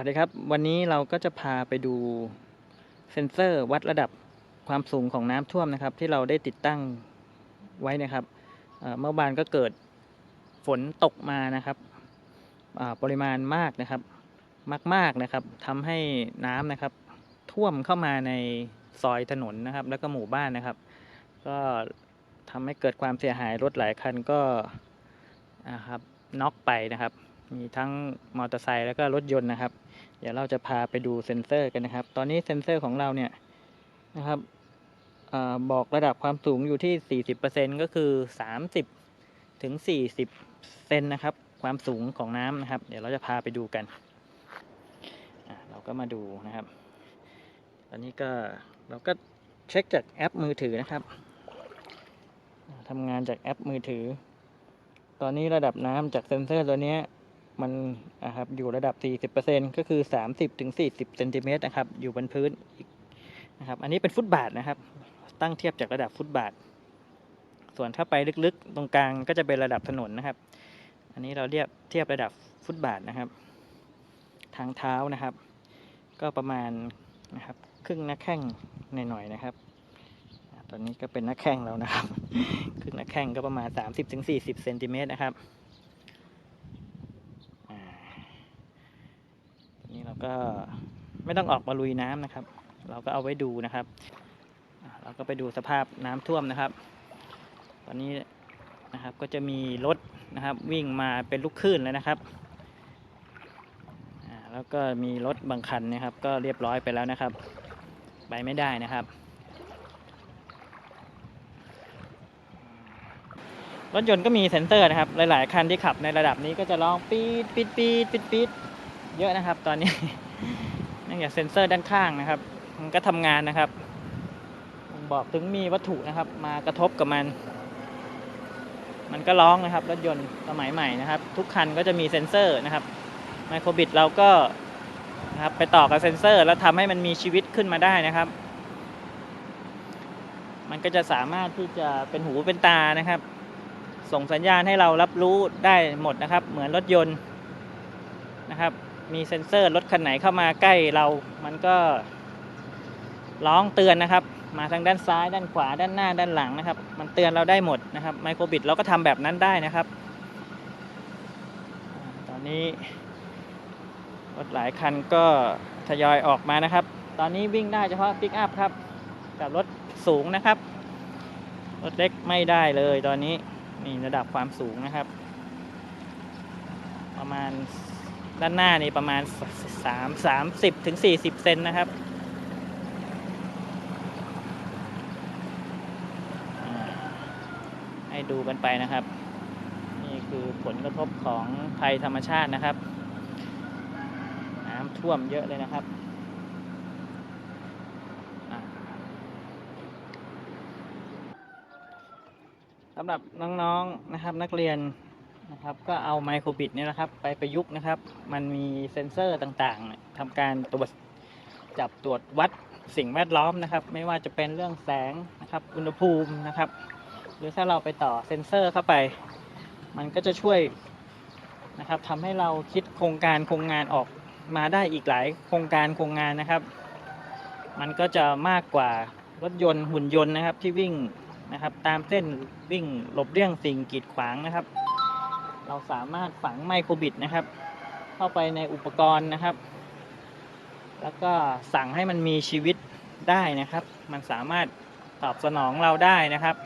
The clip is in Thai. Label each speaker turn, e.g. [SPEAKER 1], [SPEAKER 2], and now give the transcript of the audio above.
[SPEAKER 1] วัสดีครับ วันนี้เราก็จะพาไปดูเซ็นเซอร์วัดระดับความสูงของน้ำท่วมนะครับ ที่เราได้ติดตั้งไว้นะครับเมื่อวานก็เกิดฝนตกมานะครับปริมาณมากนะครับ มากๆนะครับทำให้น้ำนะครับ ท่วมเข้ามาในซอยถนนนะครับ แล้วก็หมู่บ้านนะครับ ก็ทำให้เกิดความเสียหายรถหลายคันก็นะครับน็อกไปนะครับ มีทั้งมอเตอร์ไซค์แล้วก็รถยนต์นะครับ เดี๋ยวเราจะพาไปดูเซ็นเซอร์กันนะครับ ตอนนี้เซ็นเซอร์ของเราเนี่ยนะครับอบอกระดับความสูงอยู่ที่ 40%ก็คือ 30ถึง40 เซนนะครับ ความสูงของน้ำนะครับ เดี๋ยวเราจะพาไปดูกัน เราก็มาดูนะครับ ตอนนี้ก็เราก็เช็คจากแอปมือถือนะครับทำงานจากแอปมือถือ ตอนนี้ระดับน้ำจากเซ็นเซอร์ตัวเนี้ย มันนะครับอยู่ระดับ 40%ก็คือ 30ถึง40เซนติเมตรนะครับอยู่บนพื้นอีกนะครับอันนี้เป็นฟุตบาทนะครับ ตั้งเทียบจากระดับฟุตบาท ส่วนถ้าไปลึกๆ ตรงกลางก็จะเป็นระดับถนนนะครับ อันนี้เราเรียบเทียบระดับฟุตบาทนะครับ ทางเท้านะครับ ก็ประมาณนะครับครึ่งหน้าแข้งหน่อยๆนะครับ ตอนนี้ก็เป็นหน้าแข้งแล้วนะครับ ครึ่งหน้าแข้งก็ประมาณ 30-40เซนติเมตรนะครับ อ่าทีนี้ เราก็ไม่ต้องออกมาลุยน้ำนะครับ เราก็เอาไว้ดูนะครับ เราก็ไปดูสภาพน้ำท่วมนะครับ ตอนนี้นะครับก็จะมีรถนะครับ วิ่งมาเป็นลูกคลื่นแล้วนะครับแล้วก็มีรถบางคันนะครับ ก็เรียบร้อยไปแล้วนะครับ ไปไม่ได้นะครับรถยนต์ก็มีเซ็นเซอร์นะครับ หลาย ๆ คันที่ขับในระดับนี้ก็จะร้องปี๊ดปี๊ดปี๊ดปี๊ดปด เยอะนะครับ ตอนนี้เนื่องจากเซ็นเซอร์ด้านข้างนะครับ มันก็ทำงานนะครับบ่งบอกถึงมีวัตถุนะครับ มากระทบกับมัน มันก็ร้องนะครับ รถยนต์สมัยใหม่นะครับ ทุกคันก็จะมีเซ็นเซอร์นะครับไมโครบิตเราก็นะครับไปต่อกับเซ็นเซอร์ แล้วทำให้มันมีชีวิตขึ้นมาได้นะครับ มันก็จะสามารถที่จะเป็นหูเป็นตานะครับ ส่งสัญญาณให้เรารับรู้ได้หมดนะครับ เหมือนรถยนต์นะครับ มีเซ็นเซอร์รถคันไหนเข้ามาใกล้เรา มันก็ร้องเตือนนะครับ มาทางด้านซ้ายด้านขวาด้านหน้าด้านหลังนะครับ มันเตือนเราได้หมดนะครับไมโครบิตเราก็ทำแบบนั้นได้นะครับ ตอนนี้รถหลายคันก็ทยอยออกมานะครับ ตอนนี้วิ่งได้เฉพาะปิกอัพครับ กับรถสูงนะครับ รถเล็กไม่ได้เลยตอนนี้นี่ระดับความสูงนะครับ ประมาณ ด้านหน้านี่ประมาณสามสามสิบถึงสี่สิบเซนนะครับให้ดูกันไปนะครับ นี่คือผลกระทบของภัยธรรมชาตินะครับ น้ำท่วมเยอะเลยนะครับสำหรับน้องๆนะครับนักเรียน นะครับ ก็เอาไมโครบิตเนี่ยนะครับ ไปประยุกต์นะครับ มันมีเซ็นเซอร์ต่างๆทำการตรวจจับตรวจวัดสิ่งแวดล้อมนะครับ ไม่ว่าจะเป็นเรื่องแสงนะครับ อุณหภูมินะครับ หรือถ้าเราไปต่อเซ็นเซอร์เข้าไป มันก็จะช่วยนะครับทำให้เราคิดโครงการโครงงานออกมาได้อีกหลายโครงการโครงงานนะครับ มันก็จะมากกว่ารถยนต์หุ่นยนต์นะครับที่วิ่งนะครับ ตามเส้นวิ่งหลบเลี่ยงสิ่งกีดขวางนะครับ เราสามารถฝังไมโครบิดนะครับ เข้าไปในอุปกรณ์นะครับ แล้วก็สั่งให้มันมีชีวิตได้นะครับ มันสามารถตอบสนองเราได้นะครับ